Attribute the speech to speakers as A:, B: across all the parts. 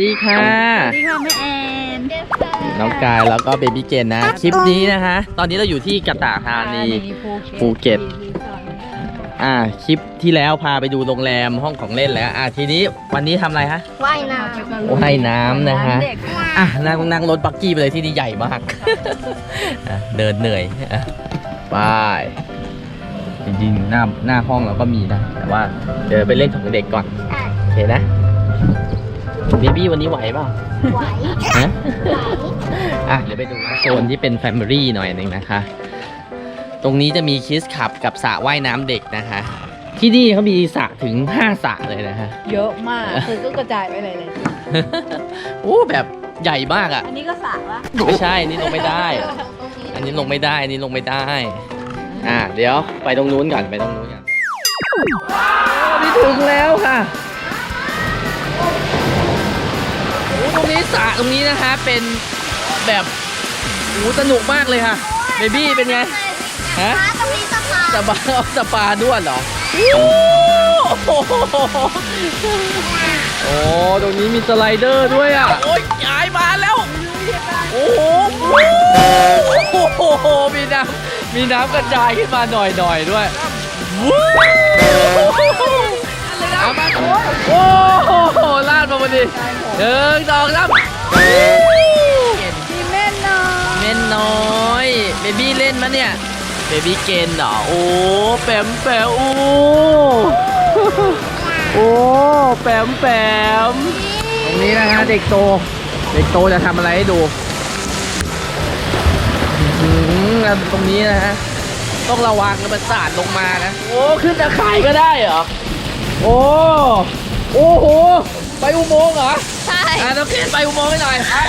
A: ดีค่ะ
B: สวัสดีค่ะแม่แอน
A: น้องกายแล้วก็เบบี้เกนนะ คลิปนี้นะคะ ตอนนี้เราอยู่ที่กระตากธานี ภูเก็ต อ่า คลิปที่แล้วพาไปดูโรงแรมห้องของเล่นแล้ว อ่าทีนี้วันนี้ทำอะไรคะ
C: ว่ายน้
A: ว่ายน้ำนะคะ
B: เด็ก
A: อะนั่งนั่งรถบักกี้ไปเลยที่นี่ใหญ่มากอะเดินเหนื่อยอะไปจริงๆหน้าหน้าห้องเราก็มีนะ แต่ว่าเดี๋ยวไปเล่นของเด็กก่อนำ
C: ใช่
A: โอเคนะ เบบี้วันนี้ไหวเปล่า
C: ไหว
A: ฮะ
C: ไหว
A: อะเดี๋ยวไปดูโซนที่เป็นแฟมิลี่หน่อยหนึ่งนะคะ ตรงนี้จะมีคิสขับกับสระว่ายน้ำเด็กนะคะ ที่นี่เขามีสระถึง 5สระเลยนะคะ
B: เยอะมากคือก็กระจายไปเลยเลย
A: โอ้แบบใหญ่มากอะ
B: อันนี้ก็สระวะ
A: ไม่ใช่อันนี่ลงไม่ได้ อันนี้ลงไม่ได้อันนี้ลงไม่ได้ อะเดี๋ยวไปตรงนู้นก่อนไปตรงนู้นก่อนนี่ถึงแล้วค่ะ ตรงนี้สระตรงนี้นะคะเป็นแบบโอ้สนุกมากเลยค่ะเบบี้เป็นไงฮะ
C: ตรงนี้สะพาน
A: สปาสปาด้วยเหรอโอ้โหโอ้ตรงนี้มีสไลเดอร์ด้วยอะโอ้ยยายมาแล้วโอ้โหโอ้โหมีน้ำมีน้ำกระจายขึ้นมาหน่อยหน่อยๆด้วยวู้ เอามาโอ้โหลาดมาพอดีหนึ่งสองสาม
B: มีแม่น้อย
A: เม่นน้อยเบบี้เล่นมะเนี่ยเบบี้เกนเหรอโอ้แปมแปมโอ้โอ้แปมแปมตรงนี้นะฮะเด็กโต เด็กโตจะทำอะไรให้ดูอื้อหือแล้วตรงนี้นะฮะต้องระวังนะมันสาดลงมานะโอ้ขึ้นตะข่ายก็ได้เหรอ โอ้โอ้โห ไปอุโมงค์เหรอ
C: ใช่
A: อะต้องขึ้นไปอุโมงค์ให้หน่อยอะ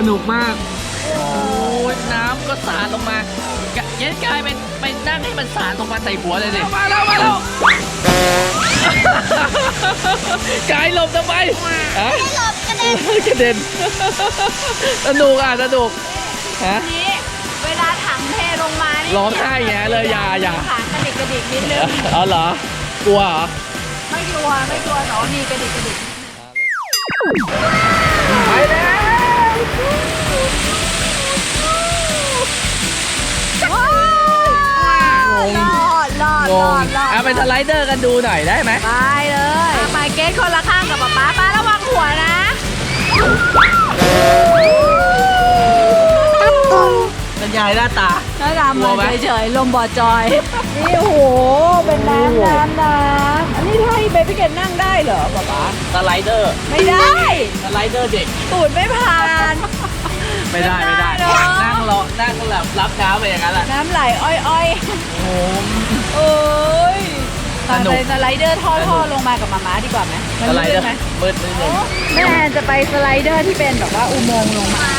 C: สนุ
A: กมาก โอ้ยน้ำก็สาดลงมากะเย็นกายไปไปนั่งให้มันสาดลงมาใส่หัวเลยดิมาแล้วมาแล้วกายหลบทำไมฮะ
C: หลบกระเด็น
A: กระเด็นสนุกอะสนุกฮะ
B: นี่เวลาถังเทลงมานี่
A: ร้องไห้แย่เลยอย่าอย่า
B: ขากระดิกกระดิกนิดนึง
A: อ๋อเหรอกลัวเหรอ
B: ไม่กลัวไม่กลัวหนอนี่กระดิกกระดิก
A: ไปแล้ว
B: ว้าวรอดรอด
A: ง
B: รองดรอด
A: เอาไปสไลเดอร์กันดูหน่อยได้ไหม
B: ไปเลยไปเกตคนละข้างกับป๊าป๊าป๊าระวังหัวนะ
A: เป็นยายหน้าตา
B: ถ้าดำ
A: กลัวไหม
B: มาเฉยๆลมบอดจอย นี่โอ้โห เป็นน้ำน้ำน้ำอั นนี้ถ้าให้เบบี้เกตนั่งได้เหรอป๊าป๊า
A: สไลเดอร์
B: ไม่ได้
A: สไลเดอร์เด็ก
B: ตูดไม่ผ่าน
A: ไม่ได้ไม่ได้
B: ไม่ได้เนอะ
A: นั่งรอ นั่งแบบรับน้ำไปอย่างนั้นแหละ
B: น้ำไหลอ้อยอ้อย
A: โอ้
B: ๆเอ้ย
A: สนุก
B: ไปสไลเดอร์ท่อๆลงมากับมาม้าดีกว่าไหมมัน
A: สไลเดอ
B: ลื่
A: ร์
B: นไหม
A: มืดนิดนึง
B: แม่แอนจะไปสไลเดอร์ที่เป็นแบบว่าอุโมงค์ลงมา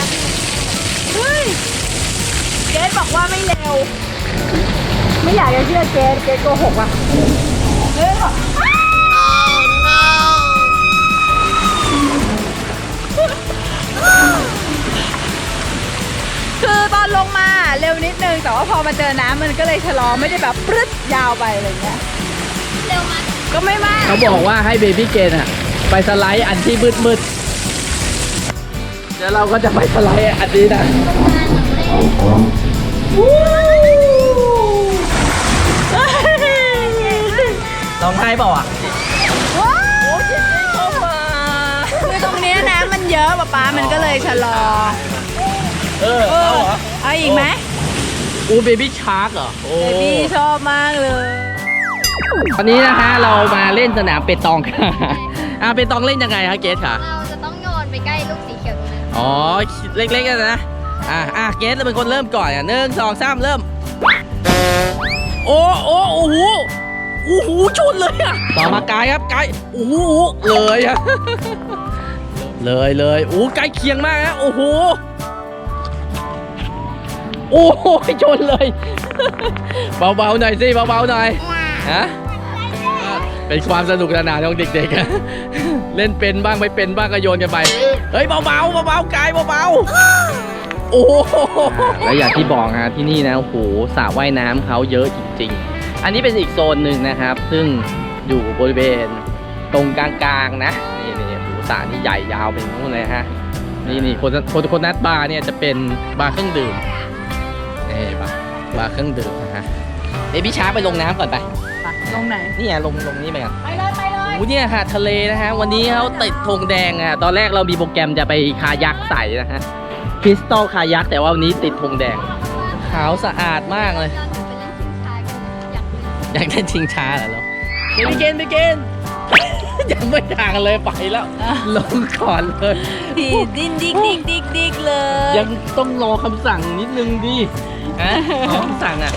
B: เฮ้ยเกดบอกว่าไม่เร็ว ไม่อยากจะเชื่อเกดเกดโกหกว่ะเฮ้ยบอก คือตอนลงมาเร็วนิดนึง แต่ว่าพอมาเจอน้ำมันก็เลยชะลอไม่ได้แบบปรึ๊ดยาวไปอะไรเงี้ย
C: เร็วมาก
B: ก็ไม่มาก
A: เขาบอกว่าให้เบบี้เกนอะไปสไลด์อันที่มืดมืดๆเดี๋ยวเราก็จะไปสไลด์อันนี้นะร้องไห้เปล่าอะ
B: ป๊าป๊ามันก็เลยชะลอ
A: เออ
B: เอ
A: เอา
B: อ
A: เหรอ
B: เอาอีกไหม
A: อูเบบี้ชาร์กเหรอโอ้
B: เบบี้ชอบมากเลย
A: ตอนนี้นะคะเรามาเล่นสนามเปตองค่ะ อ่าเปตองเล่นยังไงคะเกสค่ะ
C: เราจะต้องโยนไปใกล้ลูกสีเขียวตรงนั้น
A: อ๋อ เล็กๆกันนะ อะอะเกสเป็นคนเริ่มก่อนอะหนึ่งสองสามเริ่ม โอ้โอ้โอ้โหโอ้โหชุดเลยอะ ต่อมากายครับกายโอ้โหเลยอะ เลยเลยโอ้ใกล้เคียงมากฮะโอ้โหโอ้ยชนเลย เบาๆหน่อยสิเบาๆหน่อยฮะเป็นความสนุกสนานของเด็กๆเล่นเป็นบ้างไม่เป็นบ้างก็โยนกันไปเฮ้ยเบาๆเบาๆกายเบาๆโอ้โหแล้วอย่างที่บอกฮะที่นี่นะโอ้โหสระว่ายน้ำเขาเยอะจริง ๆ อันนี้เป็นอีกโซนหนึ่งนะครับ ซึ่งอยู่บริเวณตรงกลางๆนะนี่นี่โอ้โห สระนี่ใหญ่ยาวเป็นนู่นเลยฮะ นี่นี่คนคนคนนัดบาร์เนี่ยจะเป็นบาร์เครื่องดื่มนี่บาร์บาร์เครื่องดื่มนะฮะเอ้ยพี่ช้าไปลงน้ำก่อนไป
B: ไป ลงไหน
A: นี่ไงลงลงนี่ไปกัน
B: ไปเลยไปเลย
A: โอ้เนี่ยค่ะทะเลนะฮะ วันนี้เขาติดธงแดงอะตอนแรกเรามีโปรแกรมจะไปคายักใส่นะฮะคริสตัลคายักแต่ว่าวันนี้ติดธงแดง ขาวสะอาดมากเลย
C: อยากไปเล่นชิงช้ากันอยากเล่น
A: อยากเล่นชิงช้าเหรอลูกไปเกณฑ์ไปเกณฑ์ ยังไม่ทางเลยไปแล้ว ลงก่อนเลย
B: ทีดิ้นดิกดิกดิกดิกเลย
A: ยังต้องรอคำสั่งนิดนึงดิฮะรอคำสั่งอะ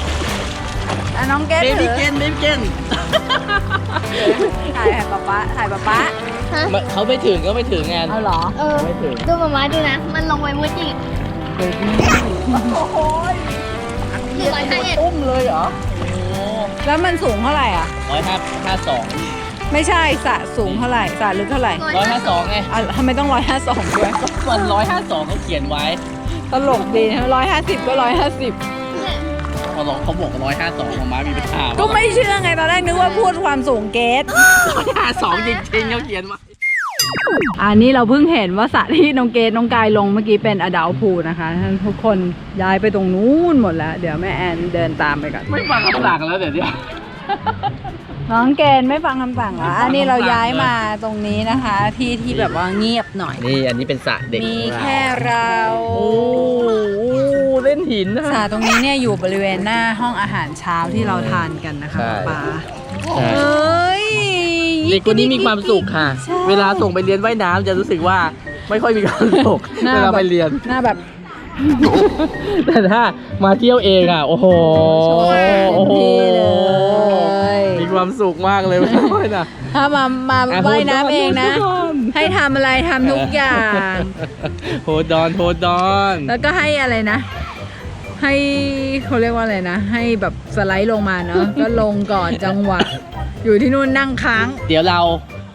B: อะน้องเกด
A: เบ
B: ถื
A: บี้
B: อ
A: เกนเบบี้เกน
B: ถ่ายป๊าป๊าถ่ายป๊าป๊า
C: ฮะ
A: เขาไม่ถึงก็ไม่ถึงงาน
B: เอาเหรอ
C: เออ
A: ไม่ถึง
C: ดูมามาดูนะ มันลงไปมุดอีก
A: เบบี้
B: โอ้ย
C: หนึ่งร้อยห้าเอ็ด
A: อุ้มเลยเหรอโอ้
B: แล้วมันสูงเท่าไหร่อะ
A: ร้อยห้าห้าสอง
B: ไม่ใช่สระสูงเท่าไหร่สระลึกเท่าไหร่
A: ร้อยห้าสองไง
B: อะทำไมต้องร้อยห้าสองด้วย
A: ส่วนร้อยห้าสองเขาเขียนไว้
B: ตลกดีนะร้อยห้าสิบก็ร้อยห้าสิบ
A: เขาบอกเขาบอกร้อยห้าสองของม้ามีปัญหา
B: ก็ไม่เชื่อไงตอนแรกนึกว่าพูดความสูงเกต
A: ร้อยห้าสองจริงๆเขาเขียนไว้
B: อันนี้เราเพิ่งเห็นว่าสระที่น้องเกดน้องกายลงเมื่อกี้เป็นอดาวพูนะคะทุกคนย้ายไปตรงนู้นหมดแล้ว เดี๋ยวแม่แอนเดินตามไปก่อน
A: ไม่ฟังคำสั่งแล้วเดี๋ยวเนี้
B: น้องเกณฑ์ไม่ฟังคำสั่งเหรออันนี้เราย้ายมาตรงนี้นะคะ ที่ที่แบบว่าเงียบหน่อย
A: นี่อันนี้เป็นสระเด็ก
B: มีแค่เรา
A: โอ้โหเล่นหินนะ
B: สระตรงนี้เนี่ยอยู่บริเวณหน้าห้องอาหารเช้าที่เราทานกันนะคะ
A: ใช่
B: ป้า
A: ใช่
B: เอ้ย
A: เด็กคนนี้มีความสุขค่ะ
B: ใช่
A: เวลาส่งไปเรียนว่ายน้ำจะรู้สึกว่าไม่ค่อยมีความสุข
B: หน้า
A: เวลา
B: แบบ
A: ไปเรียน
B: หน้าแบบ
A: แต่ถ้ามาเที่ยวเองอะ โอ้โห
B: โชว์เต็ม
A: โอ้โห
B: ที่เลย
A: มี ความสุขมากเลยไม่นะ
B: ถ้ามามา
A: อะ
B: ว่ายน้ำเองนะ
A: โฮดอน
B: ให้ทำอะไรทำทุกอย่าง
A: โฮดอนโฮดอน
B: แล้วก็ให้อะไรนะ ให้เขาเรียกว่าอะไรนะ ให้แบบสไลด์ลงมาเนาะก็ลงก่อนจังหวะ อยู่ที่นู่นนั่งค้าง
A: เดี๋ยวเรา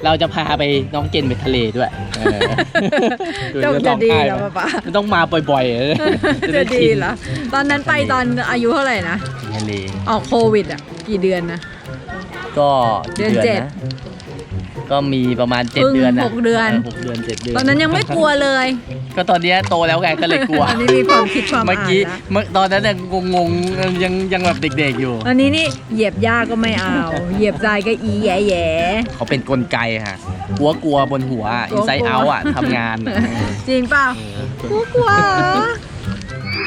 A: เราจะพาไปน้องเกณฑ์ไปทะเลด้วยเออ
B: จงจะดีเหรอ
A: ไหม
B: ป๊าป๊า
A: มันต้องมาบ่อยๆ
B: จะดีเหรอ ตอนนั้นไปตอนอายุเท่าไหร่นะ
A: ทะเล
B: ออกโควิดอะ กี่เดือนนะ
A: ก็
B: เดือน
A: กี่
B: เจ็ด
A: นะก็มีประมาณเจ็ด
B: เพิ่ง
A: เดือนนะ
B: หกเดือน
A: หกเดือนเจ็ดเดือน
B: ตอนนั้นยังไม่กลัวเลย
A: ก็ตอนเนี้ยโตแล้วไงก็เลยกลัว
B: ตอนนี้มีความคิดความ
A: เมื่อ
B: อ่าน
A: กี้
B: แล้ว
A: เมื่อตอนนั้นยังงงๆยังยังแบบเด็กๆอยู่
B: ตอนนี้นี่เหยียบหญ้าก็ไม่เอา เหยียบทรายก็อีแย่แย่
A: เขาเป็นกลไกค่ะกลัวกลัวบนหัวอินไซ
B: กลัว
A: เอาอะทำงานอะ
B: จริงเปล่ากลัวกลัว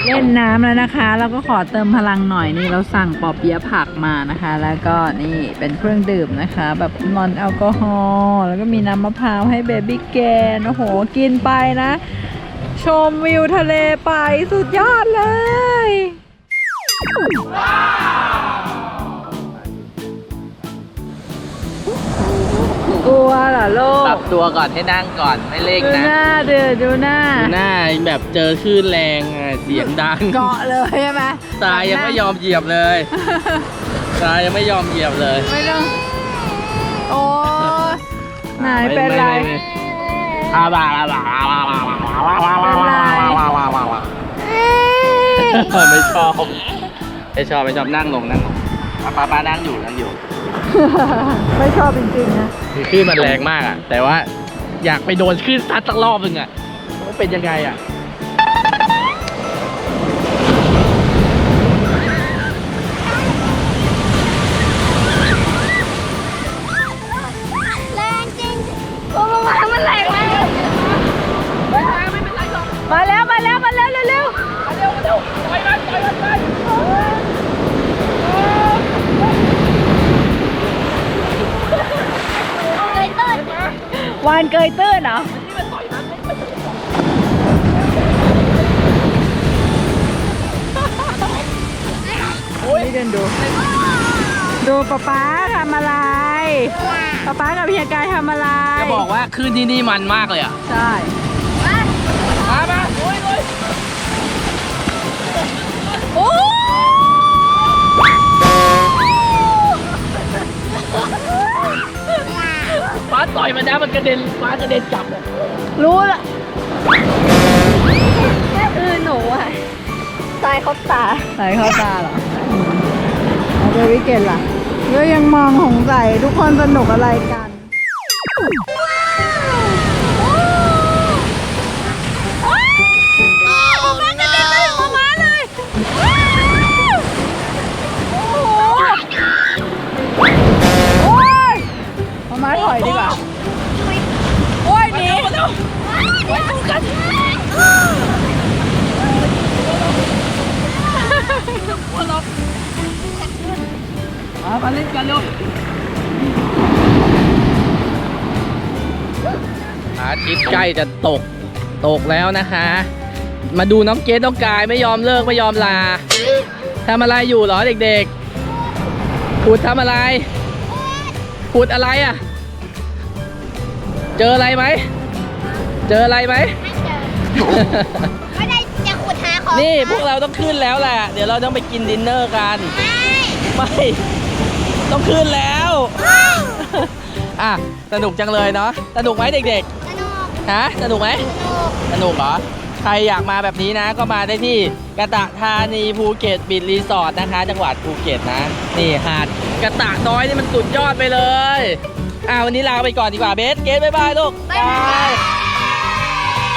B: เล่นน้ำแล้วนะคะแล้วก็ขอเติมพลังหน่อยนี่เราสั่งปอเปี๊ยะผักมานะคะ แล้วก็นี่เป็นเครื่องดื่มนะคะ แบบนอนแอลกอฮอล์แล้วก็มีน้ำมะพร้าวให้เบบี้แกนโอ้โหกินไปนะ ชมวิวทะเลไปสุดยอดเลย กลัวเหรอโล
A: รั
B: ก
A: บตัวก่อนให้นั่งก่อนไม่เล่ง
B: ดู
A: นะ
B: หน้าเดือดูหน้า
A: ดูหน้าแบบเจอคลื่นแรงอะเสียงดัง
B: เกาะเลยใช่ไหม
A: ทรายยังไม่ยอมเหยียบเลยทรายยังไม่ยอมเหยียบเลย
B: ไม่ต้องโอ้ไหนเป็นไร
A: ม่ม่ม่อาบาอาบาอาบาอาบาอาบาอาบาอาบาอาบาอาบาไม่ชอบไม่ชอบไม่ชอบนั่งลงนั่งลงป้าป้าป้านั่งอยู่นั่งอยู่
B: ไม่ชอบจริงๆนะ
A: คือคลื่นมันแรงมากอะ แต่ว่าอยากไปโดนคลื่นซัดสักรอบหนึ่งอะว่าเป็นยังไงอะ
B: วา
C: น
B: เกยตื้นเหรอนี่เดินดู ดูป๊าป๊าทำอะไรป๊าป๊ากับพี่กายทำอะไร
A: จะบอกว่าคลื่นที่นี่มันมากเลยอะ
B: ใช่
A: ระเด็นฟ้ากระเด็นกลับเลย
B: รู้ละ
C: เออหนูอะตายเขาตา
B: ใส่เข้าตาเหรอเอาไปวิกเกตล่ะก็ยังมองหงใส่ทุกคนสนุกอะไรกันโอ้ยมามาถอยดีกว่า โอ้ยหนี
A: มามาเล่นกันเร็วอาทิตย์ใกล้จะตกตกแล้วนะคะ มาดูน้องเกดน้องกายไม่ยอมเลิกไม่ยอมลาทำอะไรอยู่เหรอเด็กๆขุดทำอะไรขุดอะไรอะ เจออะไรไหม เจออะไรไหม
C: ไม่ได้จะขุดหาของ
A: นี่พวกเราต้องขึ้นแล้วแหละ เดี๋ยวเราต้องไปกินดินเนอร์กัน
C: ไม่
A: ไม่ ต้องขึ้นแล้ว อะ สนุกจังเลยเนาะ สนุกไหมเด็ก
C: สนุก
A: ๆ ฮะ สนุกไหม
C: สนุก
A: สนุกเหรอ ใครอยากมาแบบนี้นะ ก็มาได้ที่กระตะธานีภูเก็ตบิดรีสอร์ทนะคะ จังหวัดภูเก็ตนะ นี่หาดกระตะน้อยนี่มันสุดยอดไปเลย อะวันนี้ลาไปก่อนดีกว่าเบส เกสบ๊ายบายลูก
C: บ๊ายบาย